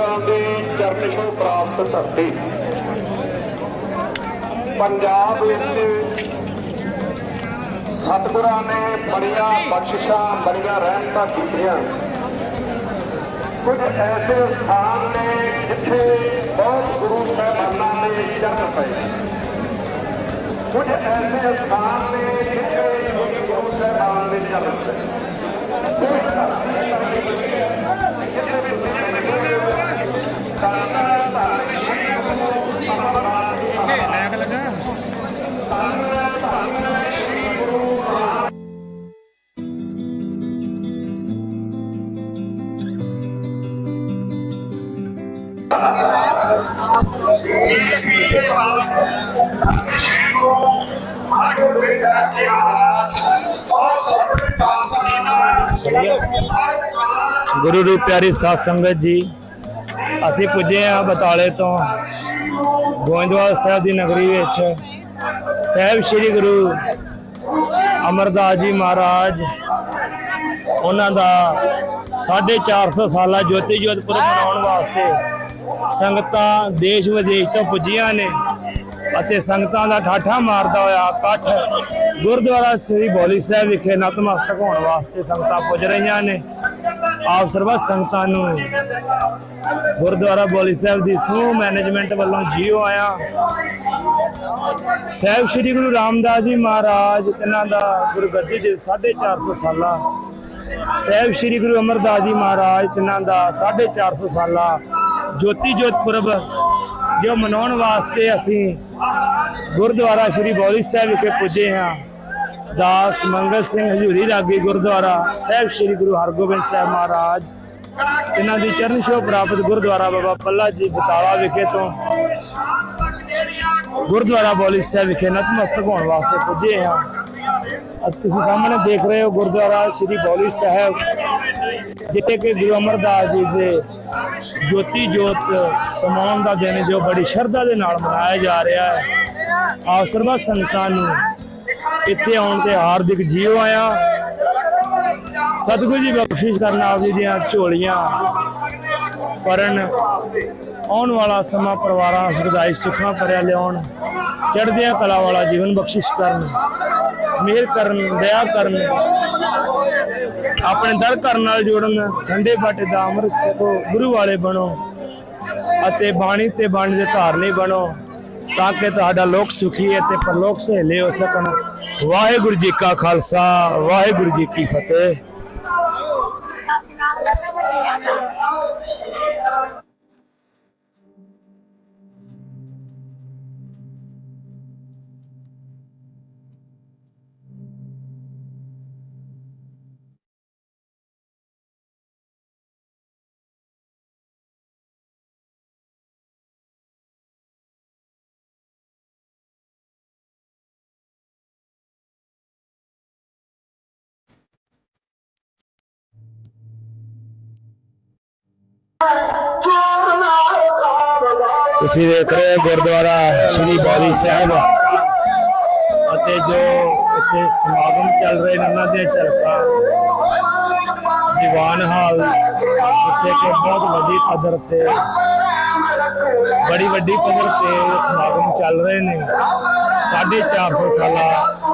ਸਤਿਗੁਰਾਂ ਦੀ ਚਰਨ ਛੋਹ ਪ੍ਰਾਪਤ ਧਰਤੀ। ਪੰਜਾਬ ਵਿੱਚ ਸਤਿਗੁਰਾਂ ਨੇ ਬੜੀਆਂ ਬਖਸ਼ਿਸ਼ਾਂ ਬੜੀਆਂ ਰਹਿਮਤਾਂ ਕੀਤੀਆਂ। ਕੁਝ ਐਸੇ ਸਥਾਨ ਨੇ ਜਿੱਥੇ ਬਹੁਤ ਗੁਰੂ ਸਾਹਿਬਾਨਾਂ ਨੇ ਚਰਨ ਪਏ। ਕੁਝ ਐਸੇ ਸਥਾਨ ਨੇ ਜਿੱਥੇ ਗੁਰੂ ਸਾਹਿਬਾਨ ਨੇ ਚਰਨ ਪਏ। ਗੁਰੂ ਦੀ ਪਿਆਰੀ ਸਾਧ ਸੰਗਤ ਜੀ, ਅਸੀਂ ਪੁੱਜੇ ਆ ਬਤਾਲੇ ਤੋਂ ਗੋਇੰਦਵਾਲ ਸਾਹਿਬ ਦੀ ਨਗਰੀ ਵਿੱਚ। ਸਾਹਿਬ ਸ੍ਰੀ ਗੁਰੂ ਅਮਰਦਾਸ ਜੀ ਮਹਾਰਾਜ, ਉਹਨਾਂ ਦਾ 450 ਸਾਲਾ ਜੋਤੀ ਜੋਤਪੁਰ ਮਨਾਉਣ ਵਾਸਤੇ ਸੰਗਤਾਂ ਦੇਸ਼ ਵਿਦੇਸ਼ ਤੋਂ ਪੁੱਜੀਆਂ ਨੇ ਅਤੇ ਸੰਗਤਾਂ ਦਾ ਠਾਠਾ ਮਾਰਦਾ ਹੋਇਆ ਇਕੱਠ ਗੁਰਦੁਆਰਾ ਸ੍ਰੀ ਬੋਲੀ ਸਾਹਿਬ ਵਿਖੇ ਨਤਮਸਤਕ ਹੋਣ ਵਾਸਤੇ ਸੰਗਤਾਂ ਪੁੱਜ ਰਹੀਆਂ ਨੇ। ਆਪ ਸਰਬੱਤ ਸੰਗਤਾਂ ਨੂੰ ਗੁਰਦੁਆਰਾ ਬੋਲੀ ਸਾਹਿਬ ਦੀ ਸਮੂਹ ਮੈਨੇਜਮੈਂਟ ਵੱਲੋਂ ਜੀਓ ਆਇਆ। ਸਾਹਿਬ ਸ੍ਰੀ ਗੁਰੂ ਰਾਮਦਾਸ ਜੀ ਮਹਾਰਾਜ ਇਹਨਾਂ ਦਾ ਗੁਰਗੱਦੀ ਦੇ 450 ਸਾਲਾ। ਸਾਹਿਬ ਸ੍ਰੀ ਗੁਰੂ ਅਮਰਦਾਸ ਜੀ ਮਹਾਰਾਜ ਇਹਨਾਂ ਦਾ 450 ਸਾਲਾ। ਜੋਤੀ ਜੋਤ ਪੁਰਬ ਜੋ ਮਨਾਉਣ ਵਾਸਤੇ ਅਸੀਂ ਗੁਰਦੁਆਰਾ ਸ੍ਰੀ ਬੌਲੀ ਸਾਹਿਬ ਵਿਖੇ ਪੁੱਜੇ ਹਾਂ। ਦਾਸ ਮੰਗਲ ਸਿੰਘ ਹਜ਼ੂਰੀ ਰਾਗੀ ਗੁਰਦੁਆਰਾ ਸਾਹਿਬ ਸ੍ਰੀ ਗੁਰੂ ਹਰਗੋਬਿੰਦ ਸਾਹਿਬ ਮਹਾਰਾਜ। ਇਹਨਾਂ ਦੀ ਚਰਨ ਛੋਹ ਪ੍ਰਾਪਤ ਗੁਰਦੁਆਰਾ ਬਾਬਾ ਪੱਲਾ ਜੀ ਬਤਾਲਾ ਵਿਖੇ ਤੋਂ ਗੁਰਦੁਆਰਾ ਬੌਲੀ ਸਾਹਿਬ ਵਿਖੇ ਨਤਮਸਤਕ ਹੋਣ ਵਾਸਤੇ ਪੁੱਜੇ ਹਾਂ। ਅੱਜ ਤੁਸੀਂ ਸਾਹਮਣੇ ਦੇਖ ਰਹੇ ਹੋ ਗੁਰਦੁਆਰਾ ਸ੍ਰੀ ਬੌਲੀ ਸਾਹਿਬ। ਜਿੱਥੇ ਕਿ ਗੁਰੂ ਅਮਰਦਾਸ ਜੀ ਦੇ ਜੋਤੀ ਜੋਤ ਸਮਾਉਣ ਦਾ ਦਿਨ ਜੋ ਬੜੀ ਸ਼ਰਧਾ ਦੇ ਨਾਲ ਮਨਾਇਆ ਜਾ ਰਿਹਾ ਹੈ। ਆਪ ਸਰਬੱਤ ਸੰਗਤਾਂ ਨੂੰ ਇੱਥੇ ਆਉਣ ਤੇ ਹਾਰਦਿਕ ਜੀਓ ਆਇਆ। ਸਤਿਗੁਰੂ ਜੀ ਬਖਸ਼ਿਸ਼ ਕਰਨ ਆਪ ਜੀ ਦੀਆਂ ਝੋਲੀਆਂ ਪਰਨ ਆਉਣ ਵਾਲਾ ਸਮਾਂ ਪਰਿਵਾਰਾਂ ਸੁਖਦਾਈ ਸੁੱਖਾਂ ਭਰਿਆ ਲਿਆਉਣ। ਚੜ੍ਹਦਿਆਂ ਕਲਾ ਵਾਲਾ ਜੀਵਨ ਬਖਸ਼ਿਸ਼ ਕਰਨ। ਮਿਹਰ ਕਰਨ, ਦਇਆ ਕਰਨ। ਆਪਣੇ ਦਰ ਘਰ ਨਾਲ ਜੋੜਨ ਠੰਡੇ ਬਾਟੇ ਦਾ ਅੰਮ੍ਰਿਤ ਛਕੋ ਗੁਰੂ ਵਾਲੇ ਬਣੋ ਅਤੇ ਬਾਣੀ ਤੇ ਬਾਣੀ ਦੇ ਧਾਰਨੀ ਬਣੋ, ਤਾਂ ਕਿ ਤੁਹਾਡਾ ਲੋਕ ਸੁਖੀ ਹੈ ਤੇ ਪਰਲੋਕ ਸਹੇਲੇ ਹੋ ਸਕਣ। ਵਾਹਿਗੁਰੂ ਜੀ ਕਾ ਖਾਲਸਾ, ਵਾਹਿਗੁਰੂ ਜੀ ਕੀ ਫਤਿਹ। ਤੁਸੀਂ ਦੇਖ ਰਹੇ ਹੋ ਗੁਰਦੁਆਰਾ ਸ੍ਰੀ ਬੌਲੀ ਸਾਹਿਬ। ਅਤੇ ਜੋ ਇੱਥੇ ਸਮਾਗਮ ਚੱਲ ਰਹੇ ਨੇ, ਉਹਨਾਂ ਦੀਆਂ ਝਲਕਾਂ, ਦੀਵਾਨ ਹਾਲ ਇੱਥੇ ਕਿ ਬਹੁਤ ਵੱਡੀ ਪੱਧਰ ਤੇ, ਬੜੀ ਵੱਡੀ ਪੱਧਰ ਤੇ ਸਮਾਗਮ ਚੱਲ ਰਹੇ ਨੇ। 450 ਸਾਲਾ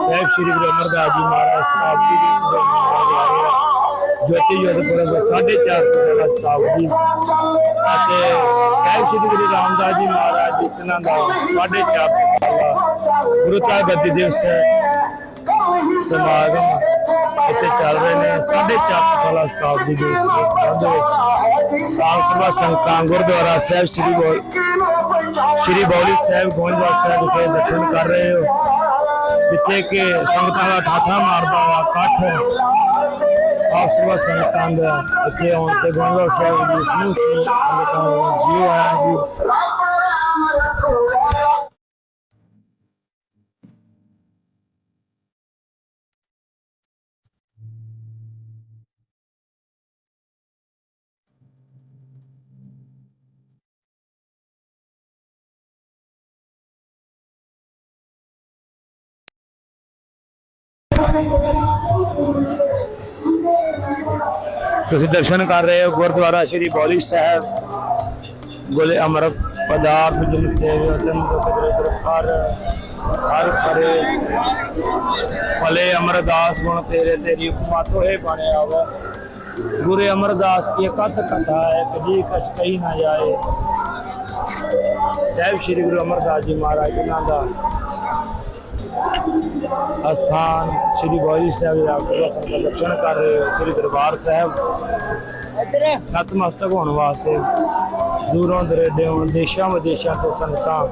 ਸਾਹਿਬ ਸ੍ਰੀ ਗੁਰੂ ਅਮਰਦਾਸ ਜੀ ਮਹਾਰਾਜ ਸਤਾਬਦੀ ਦੇ ਸਦੇ ਮਨਾਇਆ ਜਾ ਜੋਤੀ ਜੋਤ ਪੁਰਬ 450 ਸਾਲਾ ਸਤਾਬਦੀ ਅਤੇ ਸਾਹਿਬ ਸ੍ਰੀ ਗੁਰੂ ਰਾਮਦਾਸ ਜੀ ਮਹਾਰਾਜ ਜੀ ਇਹਨਾਂ ਦਾ 450 ਸਾਲਾ ਗੁਰਤਾ ਗੱਦੀ ਦਿਵਸ ਸਮਾਗਮ ਇੱਥੇ ਚੱਲ ਰਹੇ ਨੇ। 450 ਸਾਲਾ ਸ਼ਤਾਬਦੀ ਦੇ ਉਸ ਸੰਬੰਧ ਵਿੱਚ ਆਪ ਸਭਾ ਸੰਗਤਾਂ ਗੁਰਦੁਆਰਾ ਸਾਹਿਬ ਸ੍ਰੀ ਬੋਲ ਸ੍ਰੀ ਬੌਲੀ ਸਾਹਿਬ, ਗੋਇੰਦਵਾਲ ਸਾਹਿਬ ਦੇ ਦਰਸ਼ਨ ਕਰ ਰਹੇ ਹੋ। ਜਿੱਥੇ ਕਿ ਸੰਗਤਾਂ ਦਾ ਠਾਠਾ ਮਾਰਦਾ ਵਾ, ਇਕੱਠ ਆਪ ਸਭਾ ਸੰਗਤਾਂ ਦਾ ਇੱਥੇ ਆਉਣ ਤੇ ਗੋਇੰਦਵਾਲ ਸਾਹਿਬ ਦੀ ਸਮੂਹ ਸੰਗਤਾਂ ਨੂੰ ਜੀਓ ਆਇਆ ਜੀ ਤੁਸੀਂ ਦਰਸ਼ਨ ਕਰ ਰਹੇ ਹੋ ਗੁਰਦੁਆਰਾ ਸ੍ਰੀ ਬੌਲੀ ਸਾਹਿਬ। ਗੋਲੇ ਅਮਰ ਪਦਾਰਥ ਜਿਨ ਸੇਵ ਤਨ ਕਦਰੇ ਹਰ ਹਰ ਪਰੇ ਭਲੇ ਅਮਰਦਾਸ ਗੁਣ ਤੇਰੇ ਤੇਰੀ ਉਪਮਾ ਤੋਏ ਬਣਿਆ ਵਾ ਗੁਰੇ ਅਮਰਦਾਸ ਕੀ ਕਥ ਕਥਾ ਹੈ, ਕਦੀ ਕਛ ਕਹੀ ਨਾ ਜਾਏ। ਸਾਹਿਬ ਸ੍ਰੀ ਗੁਰੂ ਅਮਰਦਾਸ ਜੀ ਮਹਾਰਾਜ, ਜਿਨ੍ਹਾਂ ਦਾ ਅਸਥਾਨ ਸ੍ਰੀ ਬੋਲੀ ਸਾਹਿਬ ਦੇ ਦਰਸ਼ਨ ਕਰ ਰਹੇ ਹੋ ਸ੍ਰੀ ਦਰਬਾਰ ਸਾਹਿਬ। ਨਤਮਸਤਕ ਹੋਣ ਵਾਸਤੇ ਦੂਰੋਂ ਦਰੇਡਿਓਂ ਦੇਸ਼ਾਂ ਵਿਦੇਸ਼ਾਂ ਤੋਂ ਸੰਗਤਾਂ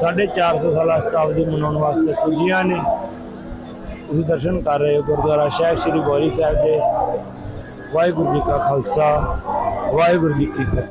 450 ਸਾਲਾ ਸ਼ਤਾਬਦੀ ਮਨਾਉਣ ਵਾਸਤੇ ਪੁੱਜੀਆਂ ਨੇ। ਤੁਸੀਂ ਦਰਸ਼ਨ ਕਰ ਰਹੇ ਹੋ ਗੁਰਦੁਆਰਾ ਸਾਹਿਬ ਸ੍ਰੀ ਬੋਲੀ ਸਾਹਿਬ ਦੇ। ਵਾਹਿਗੁਰੂ ਜੀ ਕਾ ਖਾਲਸਾ ਵਾਹਿਗੁਰੂ ਜੀ ਕੀ ਫਤਿਹ।